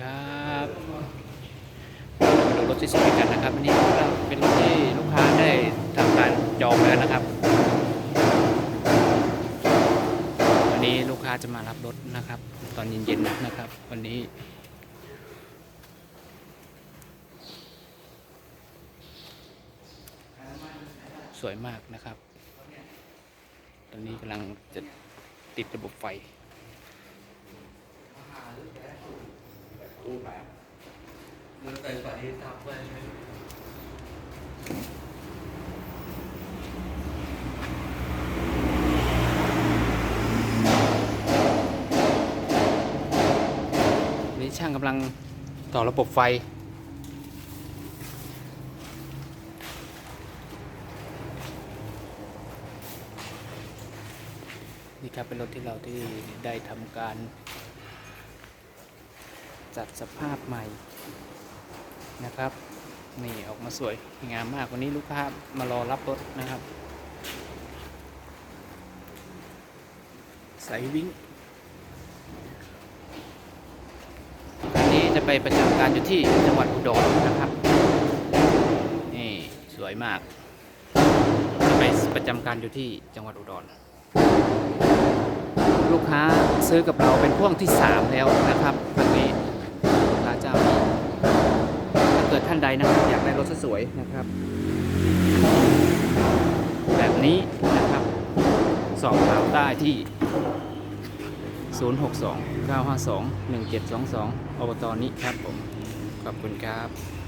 ครับมาดูรถที่สวยกันนะครับอันนี้ก็เป็นรถที่ลูกค้าได้ทำการจองแล้วนะครับวันนี้ลูกค้าจะมารับรถนะครับ ตอนเย็นๆนะครับ วันนี้สวยมากนะครับ ตอนนี้กำลังจะติดระบบไฟ มันใส่ไฟทับไว้ไหมนี่ช่างกำลังต่อระบบไฟนี่ครับเป็นรถที่เราที่ได้ทำการ จัดสภาพใหม่นะครับนี่ออกมาสวยงามมากวันนี้ลูกค้ามารอรับรถนะครับใสวิ่งคันนี้จะไปประจำการอยู่ที่จังหวัดอุดรนะครับนี่สวยมาก จะไปประจำการอยู่ที่จังหวัดอุดรลูกค้าซื้อกับเราเป็นพ่วงที่ 3 แล้วนะครับคันนี้ลูกค้าเจ้านี้ิดท่านใดนะครับอยากได้รถสวยๆนะครับ แบบนี้นะครับ สอบถามได้ที่ 062 952 1722 อบตนี้ครับผม ขอบคุณครับ